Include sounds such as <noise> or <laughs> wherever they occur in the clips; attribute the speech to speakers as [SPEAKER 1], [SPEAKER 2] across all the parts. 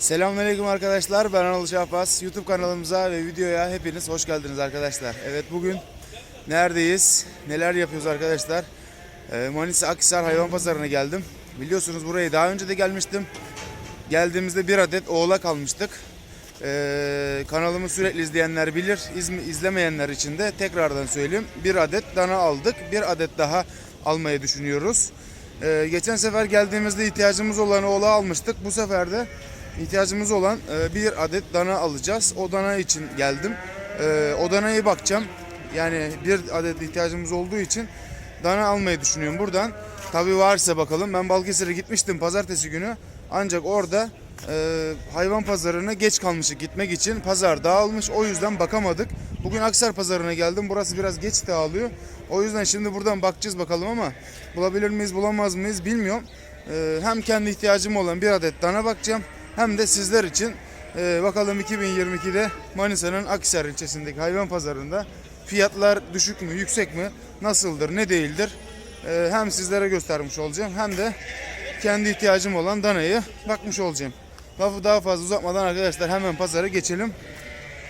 [SPEAKER 1] Selamünaleyküm arkadaşlar. Ben Anıl Şahbaz. YouTube kanalımıza ve videoya hepiniz hoş geldiniz arkadaşlar. Evet bugün neredeyiz? Neler yapıyoruz arkadaşlar? Ee, Manisa Akhisar Hayvan Pazarı'na geldim. Biliyorsunuz buraya daha önce de gelmiştim. Geldiğimizde bir adet oğlak almıştık. Ee, kanalımı sürekli izleyenler bilir. İzmi- izlemeyenler için de tekrardan söyleyeyim. Bir adet dana aldık. Bir adet daha almayı düşünüyoruz. Ee, geçen sefer geldiğimizde ihtiyacımız olan oğlağı almıştık. Bu sefer de ihtiyacımız olan e, bir adet dana alacağız. O dana için geldim. Ee, o danaya bakacağım. Yani bir adet ihtiyacımız olduğu için dana almayı düşünüyorum buradan. Tabi varsa bakalım. Ben Balıkesir'e gitmiştim pazartesi günü. Ancak orada e, hayvan pazarına geç kalmışık gitmek için. Pazar dağılmış. O yüzden bakamadık. Bugün Aksar pazarına geldim. Burası biraz geç dağılıyor. O yüzden şimdi buradan bakacağız bakalım ama bulabilir miyiz bulamaz mıyız bilmiyorum. E, hem kendi ihtiyacım olan bir adet dana bakacağım. Hem de sizler için e, bakalım 2022'de Manisa'nın Akhisar ilçesindeki hayvan pazarında fiyatlar düşük mü, yüksek mi, nasıldır, ne değildir? E, hem sizlere göstermiş olacağım hem de kendi ihtiyacım olan danayı bakmış olacağım. Lafı daha fazla uzatmadan arkadaşlar hemen pazara geçelim.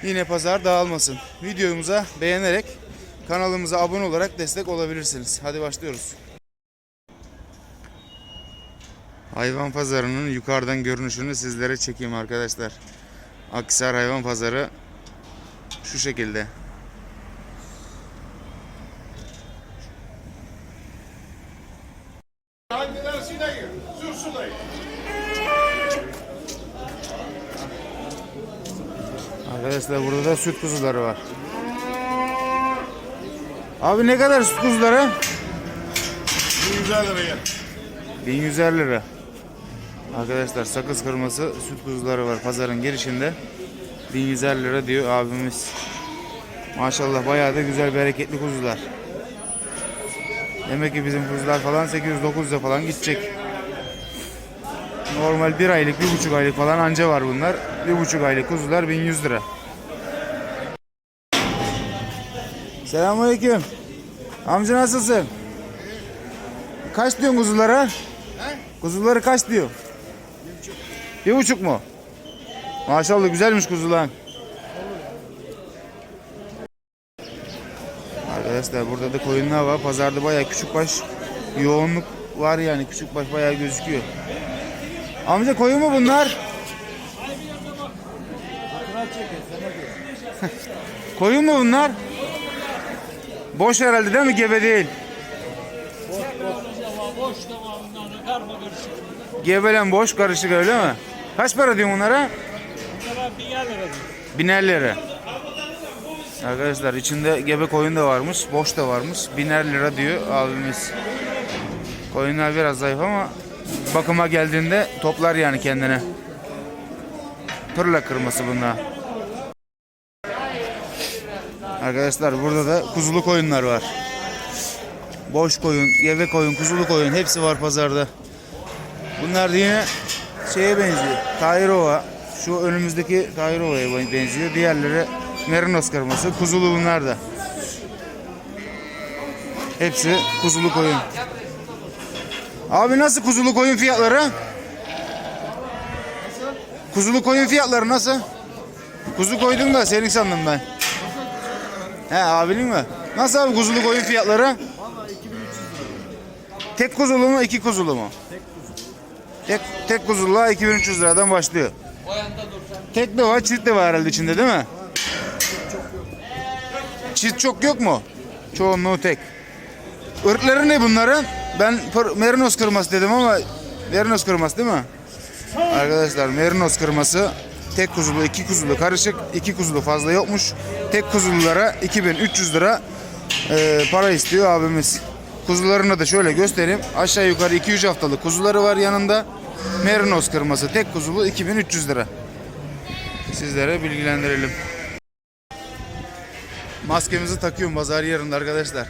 [SPEAKER 1] Yine pazar dağılmasın. Videomuza beğenerek kanalımıza abone olarak destek olabilirsiniz. Hadi başlıyoruz. Hayvan pazarının yukarıdan görünüşünü sizlere çekeyim arkadaşlar. Akhisar hayvan pazarı şu şekilde. Arkadaşlar burada da süt kuzuları var. Abi ne kadar süt kuzuları?
[SPEAKER 2] 150 liraya.
[SPEAKER 1] 1150 lira. Arkadaşlar sakız kırması süt kuzuları var pazarın girişinde. 1150 lira diyor abimiz. Maşallah bayağı da güzel bereketli kuzular. Demek ki bizim kuzular falan 800-900'e falan gidecek. Normal bir aylık, bir buçuk aylık falan anca var bunlar. Bir buçuk aylık kuzular 1100 lira. Selamünaleyküm. Amca nasılsın? Kaç diyorsun kuzulara? Kuzuları kaç diyor? Bir buçuk mu? Maşallah güzelmiş kuzular. Arkadaşlar burada da koyunlar var. Pazarda bayağı küçük baş yoğunluk var yani. Küçük baş bayağı gözüküyor. Amca koyun mu bunlar? <laughs> koyun mu bunlar? Boş herhalde değil mi? Gebe değil. Gebelen boş karışık öyle mi? Kaç para diyorsun bunlara? Biner lira. Arkadaşlar içinde gebe koyun da varmış, boş da varmış. Biner lira diyor abimiz. Koyunlar biraz zayıf ama bakıma geldiğinde toplar yani kendine. Pırla kırması bunlar. Arkadaşlar burada da kuzulu koyunlar var. Boş koyun, gebe koyun, kuzulu koyun hepsi var pazarda. Bunlar da yine şeye benziyor. Tayrova. Şu önümüzdeki Tayrova'ya benziyor. Diğerleri Merinos kırması. Kuzulu bunlar da. Hepsi kuzulu koyun. Abi nasıl kuzulu koyun fiyatları? Kuzulu koyun fiyatları nasıl? Kuzu koydum da senin sandım ben. He abinin mi? Nasıl abi kuzulu koyun fiyatları? Tek kuzulu mu, iki kuzulu mu? Tek, tek kuzuluğa 2300 liradan başlıyor. Tek de var, çift de var herhalde içinde değil mi? Çift çok yok mu? Çoğunluğu tek. Irkları ne bunların? Ben merinos kırması dedim ama merinos kırması değil mi? Arkadaşlar merinos kırması tek kuzulu, iki kuzulu karışık, iki kuzulu fazla yokmuş. Tek kuzululara 2300 lira e, para istiyor abimiz. Kuzularını da şöyle göstereyim. Aşağı yukarı 2-3 haftalık kuzuları var yanında. Merinos kırması tek kuzulu 2300 lira. Sizlere bilgilendirelim. Maskemizi takıyorum pazar yerinde arkadaşlar.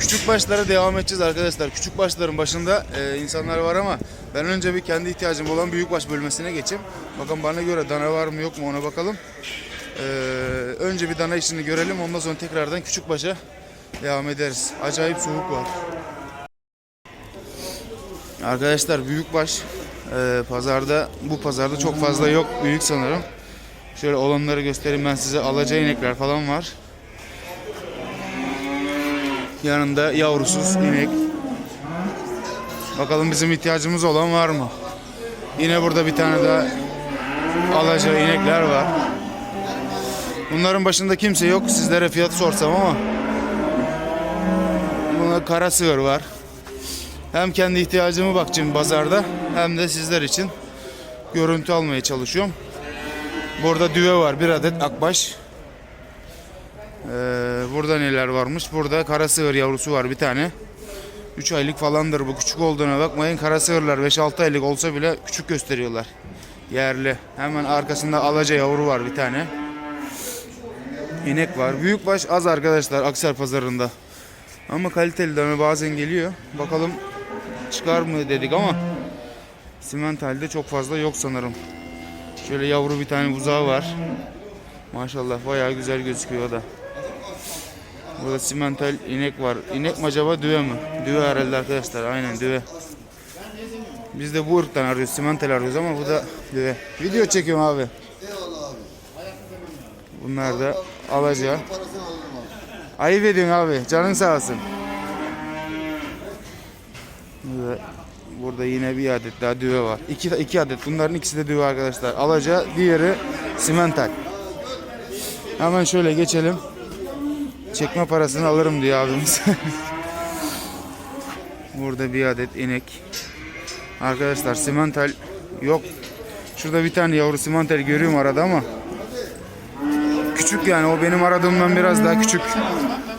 [SPEAKER 1] Küçük başlara devam edeceğiz arkadaşlar. Küçük başların başında e, insanlar var ama ben önce bir kendi ihtiyacım olan büyük baş bölmesine geçeyim. Bakın bana göre dana var mı yok mu ona bakalım. E, önce bir dana işini görelim ondan sonra tekrardan küçük başa devam ederiz. Acayip soğuk var. Arkadaşlar büyükbaş Ee, pazarda bu pazarda çok fazla yok büyük sanırım. Şöyle olanları göstereyim ben size. Alaca inekler falan var. Yanında yavrusuz inek. Bakalım bizim ihtiyacımız olan var mı? Yine burada bir tane daha alaca inekler var. Bunların başında kimse yok. Sizlere fiyat sorsam ama. Kara sığır var. Hem kendi ihtiyacımı bakacağım pazarda hem de sizler için görüntü almaya çalışıyorum. Burada düve var. Bir adet akbaş. Ee, burada neler varmış? Burada kara sığır yavrusu var bir tane. 3 aylık falandır bu. Küçük olduğuna bakmayın. Kara sığırlar 5-6 aylık olsa bile küçük gösteriyorlar. Yerli. Hemen arkasında alaca yavru var bir tane. İnek var. Büyükbaş az arkadaşlar Aksar pazarında. Ama kaliteli dana bazen geliyor. Bakalım çıkar mı dedik ama Simental'de çok fazla yok sanırım. Şöyle yavru bir tane buzağı var. Maşallah bayağı güzel gözüküyor o da. Burada simental inek var. İnek mi acaba düve mi? Düve herhalde arkadaşlar. Aynen düve. Biz de bu ırktan arıyoruz. Simental arıyoruz ama bu da düve. Video çekiyorum abi. Bunlar da alaca. Ayıp ediyorsun abi. Canın sağ olsun. Burada, yine bir adet daha düve var. İki, iki adet. Bunların ikisi de düve arkadaşlar. Alaca, diğeri simental. Hemen şöyle geçelim. Çekme parasını alırım diyor abimiz. <laughs> Burada bir adet inek. Arkadaşlar simental yok. Şurada bir tane yavru simental görüyorum arada ama küçük yani o benim aradığımdan biraz daha küçük.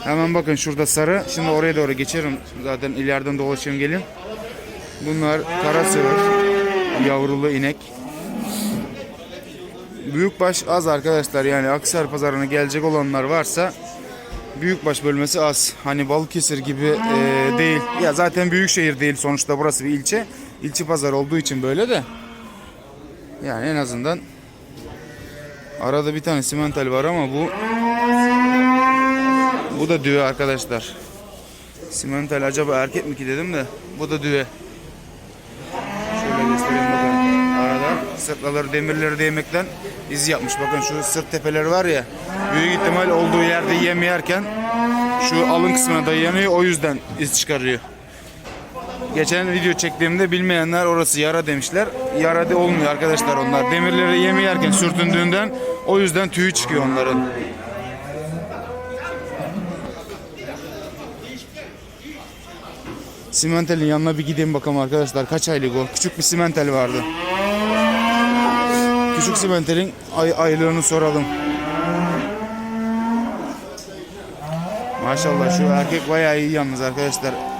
[SPEAKER 1] Hemen bakın şurada sarı. Şimdi oraya doğru geçerim. Zaten ileriden dolaşayım gelin. Bunlar kara sığır, yavrulu inek. Büyükbaş az arkadaşlar yani Aksar pazarına gelecek olanlar varsa büyükbaş bölmesi az. Hani Balıkesir gibi e, değil. Ya zaten büyük şehir değil sonuçta burası bir ilçe. İlçe pazar olduğu için böyle de. Yani en azından arada bir tane simental var ama bu bu da düve arkadaşlar. Simental acaba erkek mi ki dedim de bu da düve. Şöyle göstereyim bakın. Arada sırtlaları demirleri değmekten iz yapmış. Bakın şu sırt tepeleri var ya. Büyük ihtimal olduğu yerde yem yerken şu alın kısmına dayanıyor. O yüzden iz çıkarıyor. Geçen video çektiğimde bilmeyenler orası yara demişler. Yara de olmuyor arkadaşlar onlar. Demirleri yemi yerken sürtündüğünden o yüzden tüyü çıkıyor onların. Simentel'in yanına bir gideyim bakalım arkadaşlar. Kaç aylık o? Küçük bir simentel vardı. Küçük simentelin ay aylığını soralım. Maşallah şu erkek bayağı iyi yalnız arkadaşlar.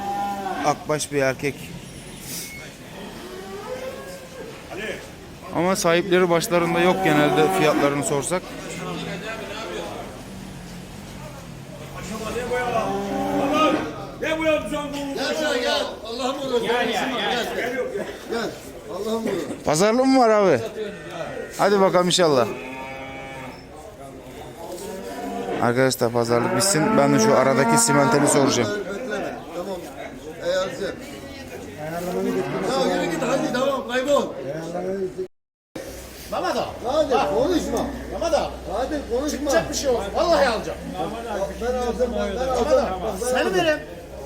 [SPEAKER 1] Akbaş bir erkek. Ama sahipleri başlarında yok genelde fiyatlarını sorsak.
[SPEAKER 2] Gel buraya sen bu.
[SPEAKER 3] Gel sen gel. Allah'ım olur. Gel gel gel. Gel. Gel. Allah'ım olur.
[SPEAKER 1] Pazarlı mı var abi? Hadi bakalım inşallah. Arkadaşlar pazarlık bitsin. Ben de şu aradaki simentali soracağım.
[SPEAKER 3] Ya yürü git hadi tamam kaybol.
[SPEAKER 4] Mehmet abi.
[SPEAKER 3] Hadi konuşma.
[SPEAKER 4] Mehmet abi.
[SPEAKER 3] Hadi konuşma.
[SPEAKER 4] Çıkacak bir şey olsun. Vallahi alacağım.
[SPEAKER 3] Ben alacağım ben, ben
[SPEAKER 4] Seni verim.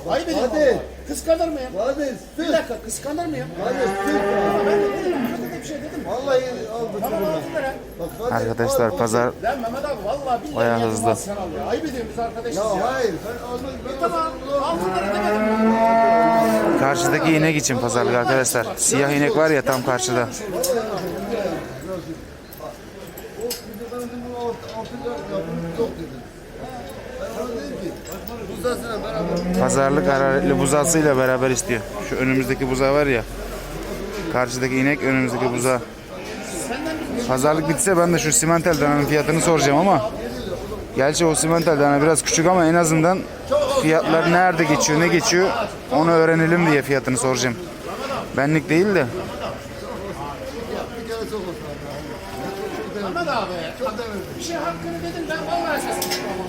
[SPEAKER 4] Ayıp edeyim.
[SPEAKER 3] Hadi.
[SPEAKER 4] Kıskanır mıyım?
[SPEAKER 3] Hadi
[SPEAKER 4] Bir dakika kıskanır mıyım?
[SPEAKER 3] Hadi.
[SPEAKER 4] Ben de dedim. Kötü bir şey dedim.
[SPEAKER 3] Vallahi aldı.
[SPEAKER 4] Tamam altı lira.
[SPEAKER 1] Arkadaşlar pazar
[SPEAKER 4] Lan Mehmet abi vallahi billahi
[SPEAKER 1] Bayağı
[SPEAKER 4] niyetim
[SPEAKER 1] hızlı.
[SPEAKER 4] Sen al ya. Ayıp ediyorum biz arkadaşız
[SPEAKER 3] Ya
[SPEAKER 4] ya.
[SPEAKER 3] hayır ben almadım. Ben
[SPEAKER 4] Tamam. Altı lira demedim.
[SPEAKER 1] Karşıdaki inek için pazarlık arkadaşlar. Siyah inek var ya tam karşıda. Pazarlık hararetli buzağısıyla beraber istiyor. Şu önümüzdeki buzağı var ya. Karşıdaki inek önümüzdeki buzağı. Pazarlık bitse ben de şu simental dananın fiyatını soracağım ama Gerçi o simental dana biraz küçük ama en azından fiyatlar nerede geçiyor ne geçiyor onu öğrenelim diye fiyatını soracağım. Benlik değil de.
[SPEAKER 4] Ahmet abi. Bir şey hakkını dedin ben vallahi.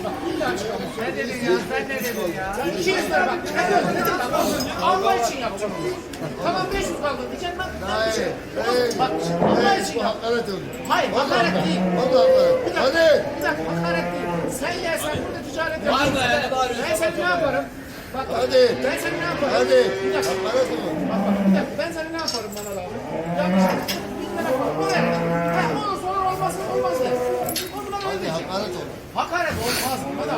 [SPEAKER 4] Bak illa çıkamam. Ne dedin ya? Sen ne dedin ya? Sen 200 lira bak. Çıkamıyorum dedim ben. Bak, Allah için yapacağım. Tamam 500 kaldı diyeceksin bak.
[SPEAKER 3] Hayır.
[SPEAKER 4] Bak
[SPEAKER 3] Hayır.
[SPEAKER 4] Allah için yap.
[SPEAKER 3] hakaret oldu.
[SPEAKER 4] Hayır hakaret değil.
[SPEAKER 3] Vallahi hakaret. Hadi.
[SPEAKER 4] Bir dakika hakaret değil. Sen yersen burada ticaret yaparsın. Ben seni ne yaparım? Bak,
[SPEAKER 3] Hadi.
[SPEAKER 4] Ben seni ne yaparım?
[SPEAKER 3] Hadi.
[SPEAKER 4] Bir dakika. Bak bak bir dakika ben sana ne yaparım bana da? Yanlış. Bin lira var. O ver. Ha olur sonra olmazsa olmaz der. Onu ben öyle diyeceğim.
[SPEAKER 3] hakaret oldu.
[SPEAKER 4] Hakaret olmaz mı da?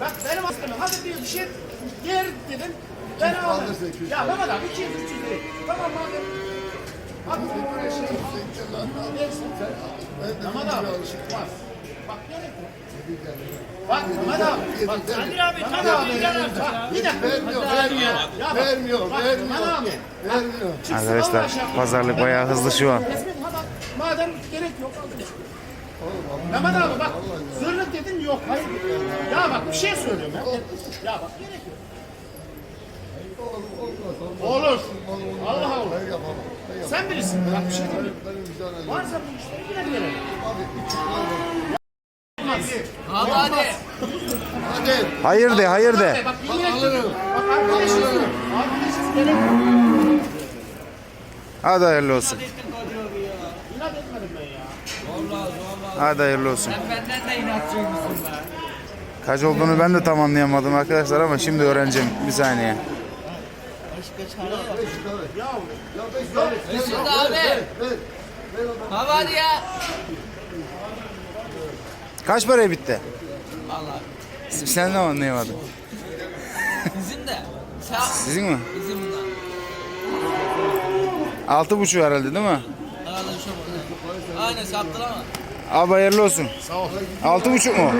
[SPEAKER 4] Bak benim aslında hadi bir bir şey yer dedim. Ben aldım. Ya Mehmet abi 200 300 lira. Tamam madem. Abi ben oraya şey Neyse. Mehmet abi. Bak. Bak gerek yok. Bak Mehmet abi. Bak Ali abi tamam abi. Bak bir dakika.
[SPEAKER 3] Vermiyor,
[SPEAKER 4] abi
[SPEAKER 3] vermiyor.
[SPEAKER 4] ya. Bak,
[SPEAKER 3] Vermiyor,
[SPEAKER 4] bak,
[SPEAKER 3] vermiyor.
[SPEAKER 4] Mehmet abi.
[SPEAKER 3] Vermiyor.
[SPEAKER 4] Çıksın
[SPEAKER 1] Arkadaşlar
[SPEAKER 4] Allah aşkına.
[SPEAKER 1] pazarlık bayağı hızlı şu an.
[SPEAKER 4] Resmi madem, madem gerek yok. Mehmet abi bak zırnık dedin yok hayır. Ya bak bir şey söylüyorum ya. Ya bak gerek yok. Olur. Allah
[SPEAKER 3] yapamam.
[SPEAKER 4] Sen bilirsin. Bak bir şey demiyorum.
[SPEAKER 3] Benim.
[SPEAKER 4] Varsa bu işleri yine diyelim.
[SPEAKER 3] Abi ver.
[SPEAKER 4] Hadi hadi.
[SPEAKER 3] Hadi.
[SPEAKER 1] Hayır de hayır de.
[SPEAKER 4] Bak
[SPEAKER 3] Bak,
[SPEAKER 4] ettim.
[SPEAKER 3] alırım.
[SPEAKER 4] Bak.
[SPEAKER 1] Hadi hayırlı olsun.
[SPEAKER 4] İnat etmedim ben ya.
[SPEAKER 1] Hadi hayırlı olsun.
[SPEAKER 5] Benden de inatçıymışsın be.
[SPEAKER 1] Kaç olduğunu ben de tam anlayamadım arkadaşlar ama şimdi öğreneceğim. Bir saniye.
[SPEAKER 3] Beş yüz lira ver. Ya beş yüz lira ver.
[SPEAKER 5] Mesut
[SPEAKER 3] Ver,
[SPEAKER 5] abi.
[SPEAKER 3] ver, ver. Ver o
[SPEAKER 5] Baba hadi ya.
[SPEAKER 1] Kaç paraya bitti?
[SPEAKER 5] Valla
[SPEAKER 1] Sen de anlayamadın.
[SPEAKER 5] bizim de. Sağ
[SPEAKER 1] Sizin mi?
[SPEAKER 5] bizim de.
[SPEAKER 1] Altı buçuk herhalde değil mi?
[SPEAKER 5] Arada bir şey olmadı. Aynen sattın ama.
[SPEAKER 1] Abi hayırlı olsun. Sağ ol. Altı buçuk mu?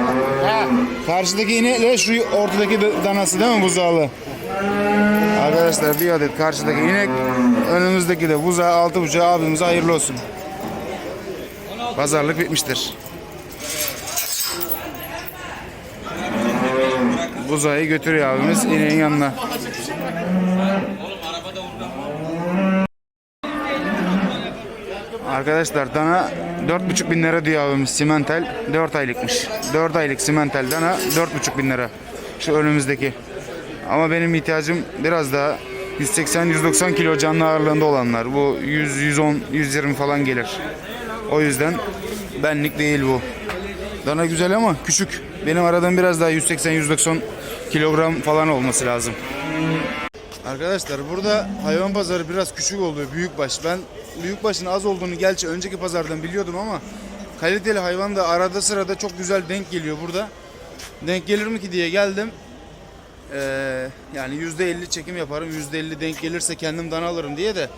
[SPEAKER 1] Karşıdaki ineğle şu ortadaki da- danası değil mi buzağlı? Arkadaşlar bir adet karşıdaki inek, önümüzdeki de buzağı altı buçuk abimize hayırlı olsun. Pazarlık bitmiştir. Buzağı götürüyor abimiz ineğin yanına. Arkadaşlar dana 4,5 bin lira diyor abimiz simental 4 aylıkmış. 4 aylık simental dana 4,5 bin lira. Şu önümüzdeki. Ama benim ihtiyacım biraz daha 180-190 kilo canlı ağırlığında olanlar. Bu 100, 110, 120 falan gelir. O yüzden benlik değil bu. Dana güzel ama küçük. Benim aradığım biraz daha 180-190 kilogram falan olması lazım. Arkadaşlar burada hayvan pazarı biraz küçük oldu büyükbaş. Ben büyükbaşın az olduğunu gerçi önceki pazardan biliyordum ama kaliteli hayvan da arada sırada çok güzel denk geliyor burada. Denk gelir mi ki diye geldim. Ee, yani %50 çekim yaparım. %50 denk gelirse kendim dana alırım diye de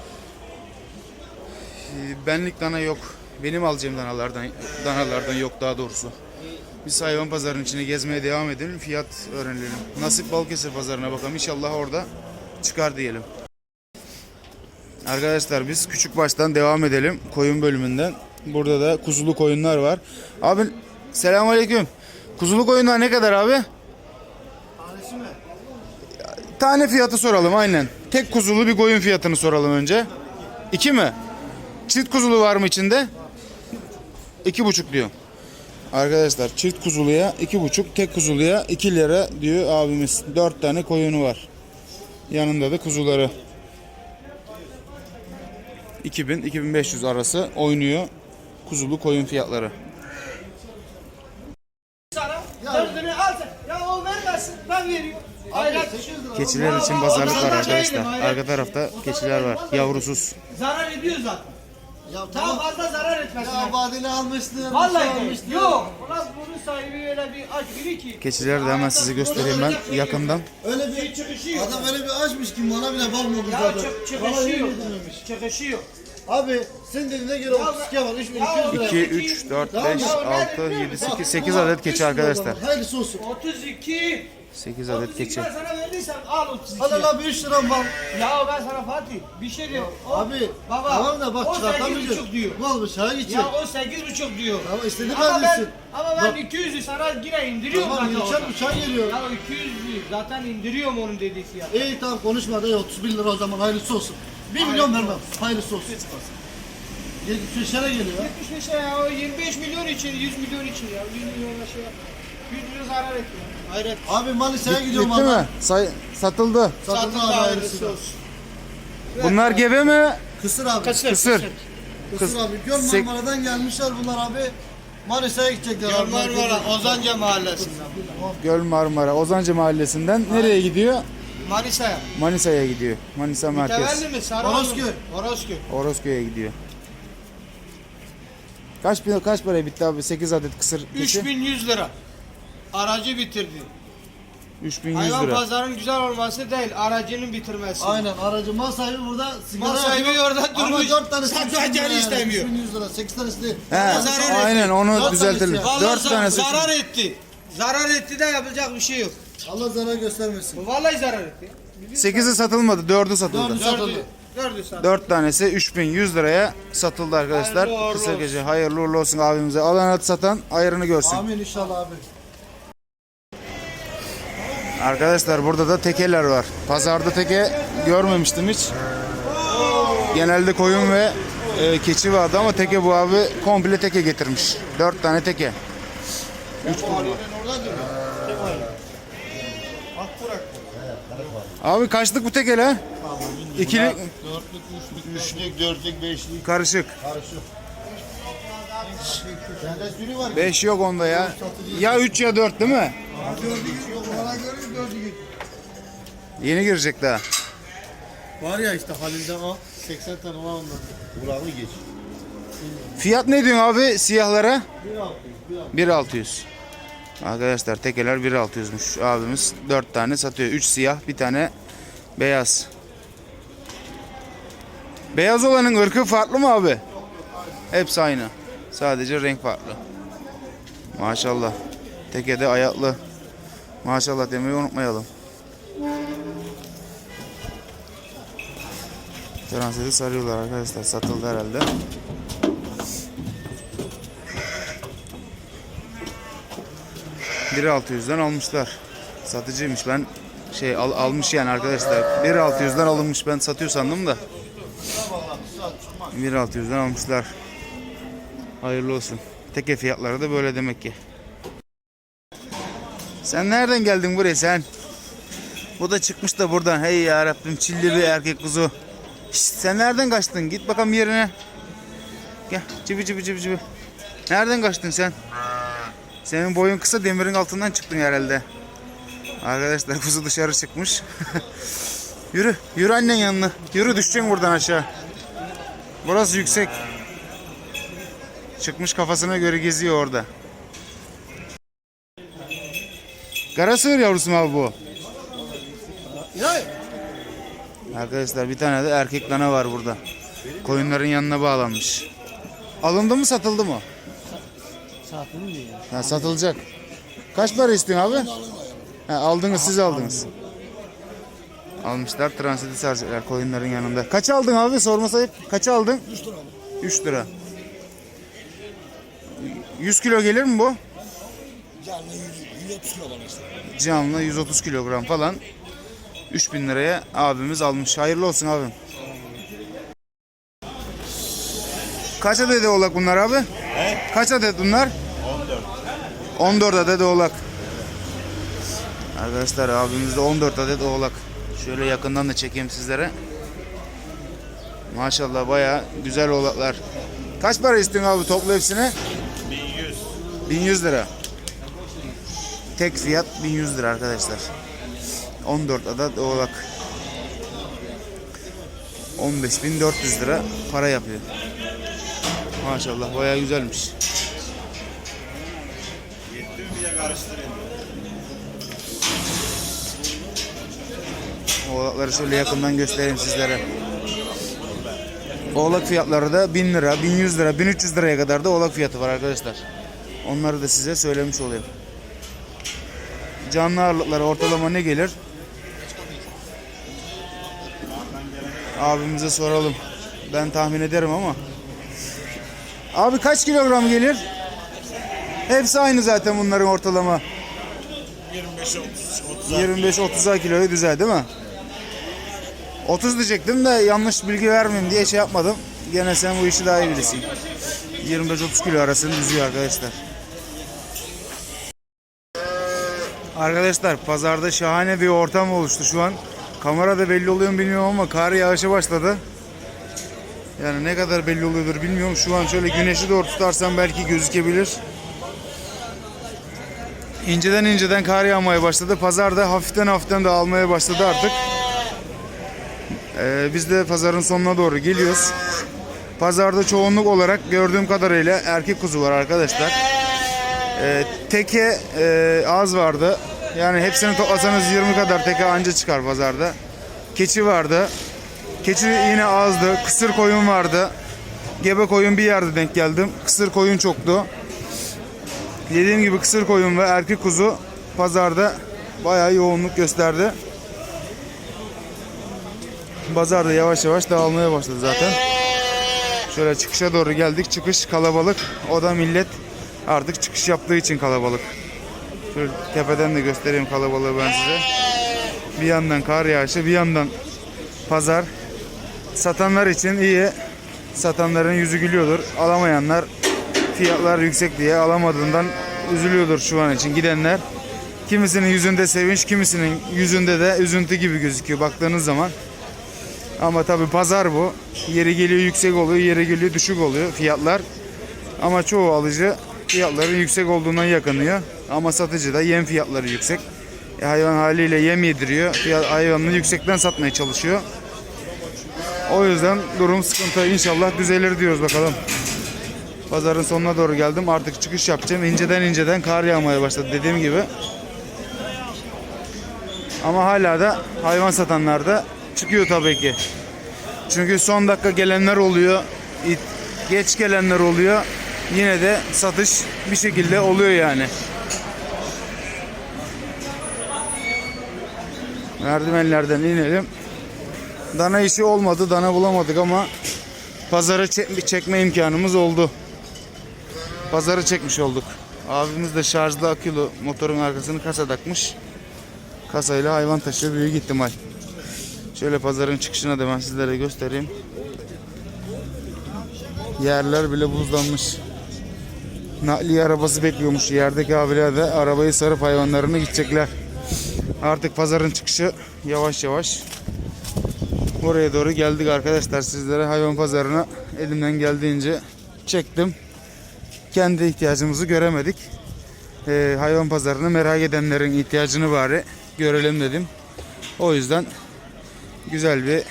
[SPEAKER 1] ee, benlik dana yok. Benim alacağım danalardan danalardan yok daha doğrusu. Biz hayvan pazarının içine gezmeye devam edelim. Fiyat öğrenelim. Nasip Balıkesir pazarına bakalım. İnşallah orada çıkar diyelim. Arkadaşlar biz küçük baştan devam edelim. Koyun bölümünden. Burada da kuzulu koyunlar var. Abi selamünaleyküm. Kuzulu koyunlar ne kadar abi? Tane fiyatı soralım aynen. Tek kuzulu bir koyun fiyatını soralım önce. İki mi? Çift kuzulu var mı içinde? İki buçuk diyor. Arkadaşlar çift kuzuluya iki buçuk, tek kuzuluya iki lira diyor abimiz. Dört tane koyunu var. Yanında da kuzuları. 2000-2500 arası oynuyor kuzulu koyun fiyatları.
[SPEAKER 6] Dördünü al sen. Ya o vermesin ben veriyorum. Hayret.
[SPEAKER 1] Keçiler için pazarlık var arkadaşlar. Arka tarafta keçiler var. Yavrusuz.
[SPEAKER 6] Zarar ediyor zaten.
[SPEAKER 3] Ya
[SPEAKER 6] Daha
[SPEAKER 3] tamam.
[SPEAKER 6] fazla zarar etmesin.
[SPEAKER 3] Ya vadeli almıştın.
[SPEAKER 6] Vallahi
[SPEAKER 3] şey
[SPEAKER 6] değil.
[SPEAKER 3] almıştın.
[SPEAKER 6] Yok. Ulan bunun sahibi öyle bir aç biri ki.
[SPEAKER 1] Keçileri de hemen size göstereyim ben yakından.
[SPEAKER 3] Öyle bir
[SPEAKER 6] Çıkışıyor.
[SPEAKER 3] adam öyle bir açmış ki bana bile bakmamış
[SPEAKER 6] Ya
[SPEAKER 3] zaten.
[SPEAKER 6] çık,
[SPEAKER 3] Bana
[SPEAKER 6] çıkışıyor.
[SPEAKER 3] öyle dememiş.
[SPEAKER 6] Çıkışıyor.
[SPEAKER 3] Abi sen dediğine göre 32 var 3200 lira.
[SPEAKER 1] 2, 3, 4, 5, 6, 7, 8, 8 adet keçi arkadaşlar.
[SPEAKER 3] Hayırlısı olsun.
[SPEAKER 6] 32.
[SPEAKER 1] 8 adet
[SPEAKER 6] 32
[SPEAKER 1] keçi.
[SPEAKER 6] ben sana verdiysem al 32.
[SPEAKER 3] Hadi la bir 3 liram var.
[SPEAKER 6] Ya ben sana Fatih bir şey diyor. O,
[SPEAKER 3] Abi
[SPEAKER 6] baba,
[SPEAKER 3] tamam da bak.
[SPEAKER 6] 8,5 diyor.
[SPEAKER 3] Ne olmuş ha gidecek.
[SPEAKER 6] Ya o 8,5 diyor.
[SPEAKER 3] Ama istediği
[SPEAKER 6] Ama ben,
[SPEAKER 3] vermesin.
[SPEAKER 6] ama ben
[SPEAKER 3] Bak.
[SPEAKER 6] 200'ü sana yine indiriyorum
[SPEAKER 3] Tamam
[SPEAKER 6] zaten. oradan.
[SPEAKER 3] uçağa geliyor.
[SPEAKER 6] Ya 200'ü zaten indiriyorum onun dediği fiyat.
[SPEAKER 3] İyi tamam konuşma da 31 lira o zaman hayırlısı olsun. 1 milyon vermem. Hayırlısı olsun. 75'lere geliyor.
[SPEAKER 6] 75 ya o 25 milyon için 100 milyon için ya 100 milyonla şey yap. 100 milyon zarar etti ya. Hayret.
[SPEAKER 3] Abi Manisa'ya gidiyorum
[SPEAKER 1] Bitti
[SPEAKER 3] abi.
[SPEAKER 1] mi? Say satıldı.
[SPEAKER 3] Satın
[SPEAKER 6] Satın
[SPEAKER 3] abi
[SPEAKER 6] hayırlısı olsun.
[SPEAKER 1] Bunlar gebe mi?
[SPEAKER 3] Kısır abi.
[SPEAKER 6] Kısır.
[SPEAKER 1] Kısır.
[SPEAKER 3] Kısır abi. Göl
[SPEAKER 1] Sek-
[SPEAKER 3] Marmara'dan gelmişler bunlar abi. Manisa'ya gidecekler.
[SPEAKER 6] Göl
[SPEAKER 3] abi.
[SPEAKER 6] Marmara, Ozanca mahallesinden.
[SPEAKER 1] Göl Marmara, Ozancı Mahallesi'nden nereye gidiyor?
[SPEAKER 6] Manisa'ya.
[SPEAKER 1] Manisa'ya gidiyor. Manisa merkez.
[SPEAKER 6] Tevelli mi? Sarıoğlu mu?
[SPEAKER 3] Orosköy.
[SPEAKER 6] Orosköy.
[SPEAKER 1] Orozköy'e gidiyor. Kaç bin, kaç paraya bitti abi? 8 adet kısır keçi.
[SPEAKER 6] 3100 lira. Aracı bitirdi.
[SPEAKER 1] 3100
[SPEAKER 6] Hayvan
[SPEAKER 1] lira.
[SPEAKER 6] pazarının güzel olması değil, aracının bitirmesi.
[SPEAKER 3] Aynen aracı mal sahibi burada sigara
[SPEAKER 6] Mal sahibi orada
[SPEAKER 3] Ama
[SPEAKER 6] durmuş,
[SPEAKER 3] 4 tanesi
[SPEAKER 6] satacağını istemiyor.
[SPEAKER 3] 100 lira 8 tanesi değil.
[SPEAKER 1] He,
[SPEAKER 6] zarar
[SPEAKER 1] aynen onu
[SPEAKER 3] Dört
[SPEAKER 1] düzeltelim.
[SPEAKER 3] tanesi
[SPEAKER 6] Vallahi
[SPEAKER 1] 4
[SPEAKER 6] zar-
[SPEAKER 1] tanesi.
[SPEAKER 6] zarar etti. Zarar etti de yapacak bir şey yok.
[SPEAKER 3] Allah zarar göstermesin.
[SPEAKER 6] Vallahi zarar etti.
[SPEAKER 1] 8'i satılmadı, 4'ü satıldı.
[SPEAKER 3] Dördü satıldı.
[SPEAKER 6] Dördü, dördü sattı.
[SPEAKER 1] 4 tanesi 3100 liraya satıldı arkadaşlar.
[SPEAKER 6] Hayırlı uğurlu
[SPEAKER 1] Kısır
[SPEAKER 6] olsun.
[SPEAKER 1] gece. Hayırlı uğurlu olsun abimize. Alan at satan ayrını görsün.
[SPEAKER 3] Amin inşallah abi.
[SPEAKER 1] Arkadaşlar burada da tekeler var. Pazarda teke görmemiştim hiç. Genelde koyun ve e, keçi vardı ama teke bu abi komple teke getirmiş. 4 tane teke. Abi kaçlık bu tekeler? İkili
[SPEAKER 3] Dörtlük, üçlük, üçlük, dörtlük, beşlik.
[SPEAKER 1] karışık.
[SPEAKER 3] Sende sürü var.
[SPEAKER 1] 5 yok onda ya. Ya 3 ya 4 değil mi?
[SPEAKER 3] Dördü yok. Bana göre dördü git.
[SPEAKER 1] Yeni girecek daha.
[SPEAKER 3] Var ya işte Halil'den al. 80 tane var ondan. Burak'ı geç.
[SPEAKER 1] Fiyat ne diyorsun abi siyahlara?
[SPEAKER 3] 1.600.
[SPEAKER 1] 1600. Arkadaşlar tekeler 1600'müş. Abimiz 4 tane satıyor. 3 siyah, bir tane beyaz. Beyaz olanın ırkı farklı mı abi? Hepsi aynı. Sadece renk farklı. Maşallah. Tekede ayaklı. Maşallah demeyi unutmayalım. Transeti sarıyorlar arkadaşlar. Satıldı herhalde. Bir 600'den almışlar. Satıcıymış ben şey al, almış yani arkadaşlar. Bir 600'den alınmış ben satıyor sandım da. Bir 600'den almışlar. Hayırlı olsun. Teke fiyatları da böyle demek ki. Sen nereden geldin buraya sen? Bu da çıkmış da buradan. Hey ya Rabbim çilli bir erkek kuzu. Şşt, sen nereden kaçtın? Git bakalım yerine. Gel cibi cibi cibi cibi. Nereden kaçtın sen? Senin boyun kısa demirin altından çıktın herhalde. Arkadaşlar kuzu dışarı çıkmış. <laughs> yürü, yürü annen yanına. Yürü düşeceksin buradan aşağı. Burası yüksek. Çıkmış kafasına göre geziyor orada. Kara sığır yavrusu mu abi bu? Arkadaşlar bir tane de erkek dana var burada. Koyunların yanına bağlanmış. Alındı mı satıldı mı? Ha, satılacak. Kaç para istiyorsun abi? Ha, aldınız siz aldınız. Almışlar transiti saracaklar koyunların yanında. Kaç aldın abi sorma sayıp? Kaç aldın? 3 lira 3 lira. 100 kilo gelir mi bu? Canlı 130 kilo işte. Canlı 130 kilogram falan. 3000 liraya abimiz almış. Hayırlı olsun abim. Kaç adet oğlak bunlar abi? Kaç adet bunlar? 14 adet oğlak. Arkadaşlar abimizde 14 adet oğlak. Şöyle yakından da çekeyim sizlere. Maşallah bayağı güzel oğlaklar. Kaç para istiyorsun abi toplu hepsine? 1100. 1100 lira. Tek fiyat 1100 lira arkadaşlar. 14 adet oğlak. 15.400 lira para yapıyor. Maşallah bayağı güzelmiş. Oğlakları şöyle yakından göstereyim sizlere. Oğlak fiyatları da 1000 lira, 1100 lira, 1300 liraya kadar da oğlak fiyatı var arkadaşlar. Onları da size söylemiş olayım. Canlı ağırlıkları ortalama ne gelir? Abimize soralım. Ben tahmin ederim ama. Abi kaç kilogram gelir? Hepsi aynı zaten bunların ortalama. 25-30 kiloyu düzel değil mi? 30 diyecektim de yanlış bilgi vermeyeyim diye şey yapmadım. gene sen bu işi daha iyi bilirsin. 25-30 kilo arasını düzüyor arkadaşlar. Arkadaşlar pazarda şahane bir ortam oluştu şu an. Kamerada belli oluyor mu bilmiyorum ama kar yağışı başladı. Yani ne kadar belli oluyordur bilmiyorum. Şu an şöyle güneşi doğru tutarsam belki gözükebilir. İnceden inceden kar yağmaya başladı. Pazarda hafiften hafiften dağılmaya başladı artık. Ee, biz de pazarın sonuna doğru geliyoruz. Pazarda çoğunluk olarak gördüğüm kadarıyla erkek kuzu var arkadaşlar. Ee, teke e, az vardı. Yani hepsini toplasanız 20 kadar teke anca çıkar pazarda. Keçi vardı. Keçi yine azdı. Kısır koyun vardı. Gebe koyun bir yerde denk geldim. Kısır koyun çoktu. Dediğim gibi kısır koyun ve erkek kuzu pazarda bayağı yoğunluk gösterdi. Pazar da yavaş yavaş dağılmaya başladı zaten. Şöyle çıkışa doğru geldik. Çıkış kalabalık. O da millet artık çıkış yaptığı için kalabalık. Şöyle tepeden de göstereyim kalabalığı ben size. Bir yandan kar yağışı, bir yandan pazar. Satanlar için iyi. Satanların yüzü gülüyordur. Alamayanlar fiyatlar yüksek diye alamadığından üzülüyordur şu an için gidenler. Kimisinin yüzünde sevinç, kimisinin yüzünde de üzüntü gibi gözüküyor baktığınız zaman. Ama tabi pazar bu. Yeri geliyor yüksek oluyor, yeri geliyor düşük oluyor fiyatlar. Ama çoğu alıcı fiyatların yüksek olduğundan yakınıyor. Ama satıcı da yem fiyatları yüksek. E, hayvan haliyle yem yediriyor. Fiyat, hayvanını yüksekten satmaya çalışıyor. O yüzden durum sıkıntı. İnşallah düzelir diyoruz bakalım. Pazarın sonuna doğru geldim. Artık çıkış yapacağım. İnceden inceden kar yağmaya başladı dediğim gibi. Ama hala da hayvan satanlar da çıkıyor tabii ki. Çünkü son dakika gelenler oluyor. Geç gelenler oluyor. Yine de satış bir şekilde oluyor yani. Merdivenlerden inelim. Dana işi olmadı. Dana bulamadık ama pazarı çek- çekme imkanımız oldu. Pazarı çekmiş olduk. Abimiz de şarjlı akülü motorun arkasını kasa takmış. Kasayla hayvan taşıyor büyük ihtimal. Şöyle pazarın çıkışına da ben sizlere göstereyim. Yerler bile buzlanmış. Nakliye arabası bekliyormuş. Yerdeki abiler de arabayı sarıp hayvanlarını gidecekler. Artık pazarın çıkışı yavaş yavaş Oraya doğru geldik arkadaşlar. Sizlere hayvan pazarına elimden geldiğince çektim. Kendi ihtiyacımızı göremedik. Ee, hayvan pazarını merak edenlerin ihtiyacını bari görelim dedim. O yüzden güzel bir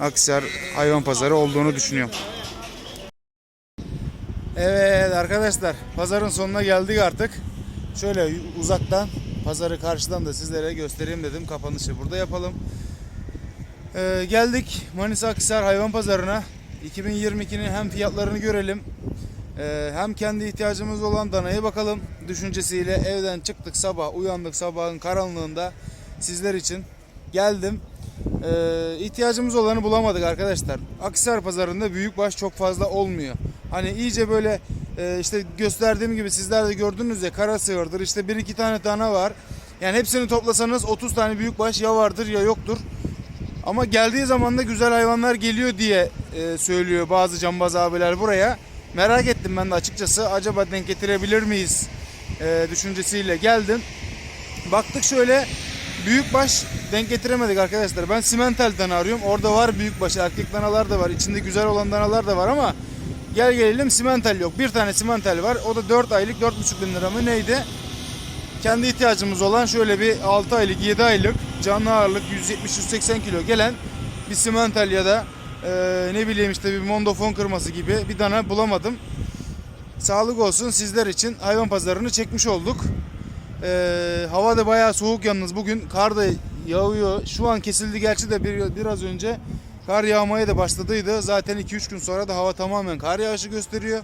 [SPEAKER 1] Aksar hayvan pazarı olduğunu düşünüyorum. Arkadaşlar pazarın sonuna geldik artık. Şöyle uzaktan pazarı karşıdan da sizlere göstereyim dedim. Kapanışı burada yapalım. Ee, geldik Manisa Akhisar hayvan pazarına. 2022'nin hem fiyatlarını görelim. ee, hem kendi ihtiyacımız olan danaya bakalım. Düşüncesiyle evden çıktık sabah uyandık sabahın karanlığında sizler için geldim. Ee, ihtiyacımız olanı bulamadık arkadaşlar. Akhisar pazarında büyükbaş çok fazla olmuyor. Hani iyice böyle e, işte gösterdiğim gibi sizler de gördünüz ya kara sığırdır işte bir iki tane tane var. Yani hepsini toplasanız 30 tane büyükbaş ya vardır ya yoktur. Ama geldiği zaman da güzel hayvanlar geliyor diye e, söylüyor bazı cambaz abiler buraya. Merak ettim ben de açıkçası. Acaba denk getirebilir miyiz e, düşüncesiyle geldim. Baktık şöyle büyükbaş denk getiremedik arkadaşlar. Ben simental dana arıyorum. Orada var büyükbaş erkek danalar da var. İçinde güzel olan danalar da var ama gel gelelim simental yok. Bir tane simental var. O da 4 aylık 4,5 bin lira mı neydi? kendi ihtiyacımız olan şöyle bir 6 aylık 7 aylık canlı ağırlık 170-180 kilo gelen bir simental ya da e, ne bileyim işte bir mondofon kırması gibi bir dana bulamadım. Sağlık olsun sizler için hayvan pazarını çekmiş olduk. E, hava da bayağı soğuk yalnız bugün kar da yağıyor. Şu an kesildi gerçi de bir, biraz önce kar yağmaya da başladıydı. Zaten 2-3 gün sonra da hava tamamen kar yağışı gösteriyor.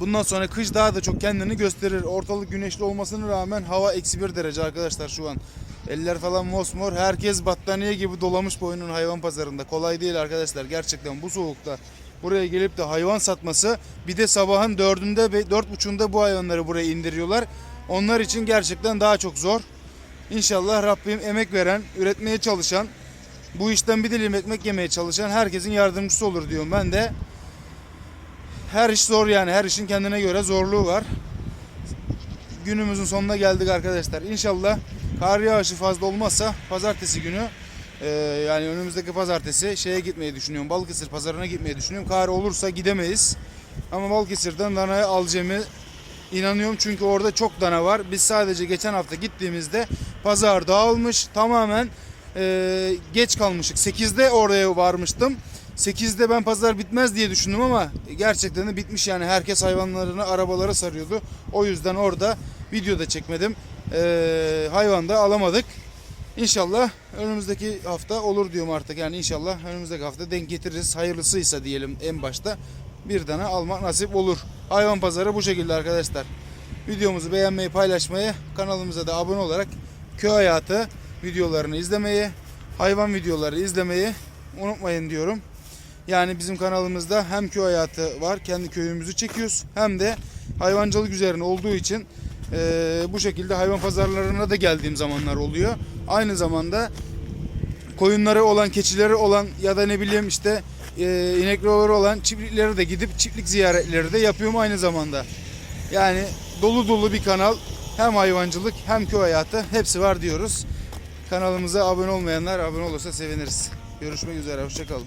[SPEAKER 1] Bundan sonra kış daha da çok kendini gösterir. Ortalık güneşli olmasına rağmen hava eksi bir derece arkadaşlar şu an. Eller falan mosmor. Herkes battaniye gibi dolamış boynun hayvan pazarında. Kolay değil arkadaşlar gerçekten bu soğukta. Buraya gelip de hayvan satması bir de sabahın dördünde ve dört buçuğunda bu hayvanları buraya indiriyorlar. Onlar için gerçekten daha çok zor. İnşallah Rabbim emek veren, üretmeye çalışan, bu işten bir dilim ekmek yemeye çalışan herkesin yardımcısı olur diyorum ben de. Her iş zor yani. Her işin kendine göre zorluğu var. Günümüzün sonuna geldik arkadaşlar. İnşallah kar yağışı fazla olmazsa pazartesi günü e, yani önümüzdeki pazartesi şeye gitmeyi düşünüyorum. Balıkesir pazarına gitmeyi düşünüyorum. Kar olursa gidemeyiz. Ama Balıkesir'den danayı alacağımı inanıyorum. Çünkü orada çok dana var. Biz sadece geçen hafta gittiğimizde pazar dağılmış. Tamamen e, geç kalmışık. 8'de oraya varmıştım. 8'de ben pazar bitmez diye düşündüm ama gerçekten de bitmiş yani herkes hayvanlarını arabalara sarıyordu. O yüzden orada video da çekmedim. Ee, hayvan da alamadık. İnşallah önümüzdeki hafta olur diyorum artık yani inşallah önümüzdeki hafta denk getiririz. Hayırlısıysa diyelim en başta bir tane almak nasip olur. Hayvan pazarı bu şekilde arkadaşlar. Videomuzu beğenmeyi, paylaşmayı, kanalımıza da abone olarak köy hayatı videolarını izlemeyi, hayvan videoları izlemeyi unutmayın diyorum. Yani bizim kanalımızda hem köy hayatı var, kendi köyümüzü çekiyoruz. Hem de hayvancılık üzerine olduğu için eee, bu şekilde hayvan pazarlarına da geldiğim zamanlar oluyor. Aynı zamanda koyunları olan, keçileri olan ya da ne bileyim işte eee inekleri olan çiftliklere de gidip çiftlik ziyaretleri de yapıyorum aynı zamanda. Yani dolu dolu bir kanal. Hem hayvancılık hem köy hayatı hepsi var diyoruz. Kanalımıza abone olmayanlar abone olursa seviniriz. Görüşmek üzere. Hoşçakalın.